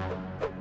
Thank you.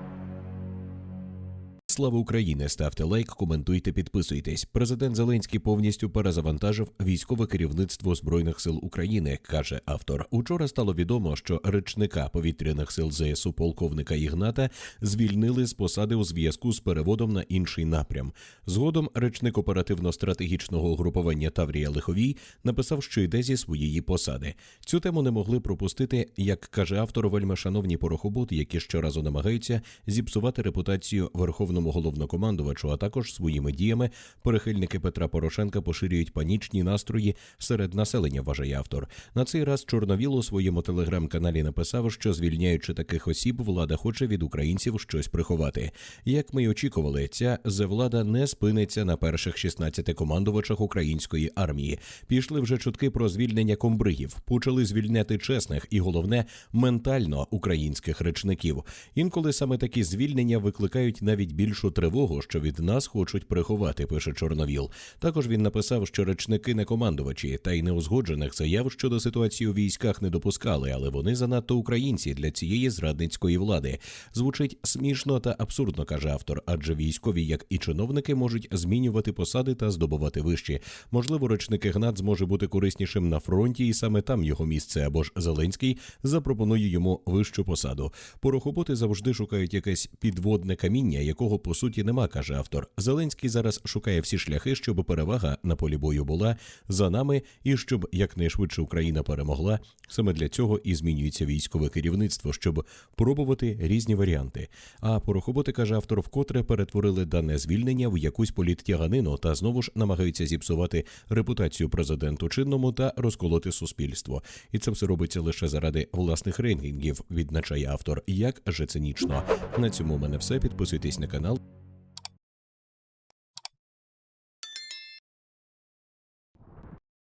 Слава Україні! Ставте лайк, коментуйте, підписуйтесь. Президент Зеленський повністю перезавантажив військове керівництво збройних сил України, каже автор. Учора стало відомо, що речника повітряних сил ЗСУ полковника Ігната звільнили з посади у зв'язку з переводом на інший напрям. Згодом речник оперативно-стратегічного угрупування Таврія Лиховій написав, що йде зі своєї посади. Цю тему не могли пропустити, як каже автор, вельми шановні порохоботи, які щоразу намагаються зіпсувати репутацію верховному головнокомандувачу, а також своїми діями прихильники Петра Порошенка поширюють панічні настрої серед населення. Вважає автор. На цей раз Чорновіл у своєму телеграм-каналі написав, що звільняючи таких осіб, влада хоче від українців щось приховати. Як ми й очікували, ця зевлада не спиниться на перших 16 командувачах української армії. Пішли вже чутки про звільнення комбригів, почали звільняти чесних і головне ментально українських речників. Інколи саме такі звільнення викликають навіть більшу тривогу, що від нас хочуть приховати. Пише Чорновіл. Також він написав, що речники не командувачі та й неузгоджених заяв щодо ситуації у військах не допускали, але вони занадто українці для цієї зрадницької влади. Звучить смішно та абсурдно, каже автор, адже військові, як і чиновники, можуть змінювати посади та здобувати вищі. Можливо, речник Ігнат зможе бути кориснішим на фронті, і саме там його місце або ж Зеленський запропонує йому вищу посаду. Порохоботи завжди шукають якесь підводне каміння, якого по суті нема, каже автор. Зеленський зараз шукає всі шляхи, щоб перевага на полі бою була за нами, і щоб якнайшвидше Україна перемогла. Саме для цього і змінюється військове керівництво, щоб пробувати різні варіанти. А порохоботи, каже автор, вкотре перетворили дане звільнення в якусь політтяганину та знову ж намагаються зіпсувати репутацію президенту чинному та розколоти суспільство. І це все робиться лише заради власних рейтингів, відзначає автор. Як же цинічно. На цьому у мене все. Підписуйтесь на канал.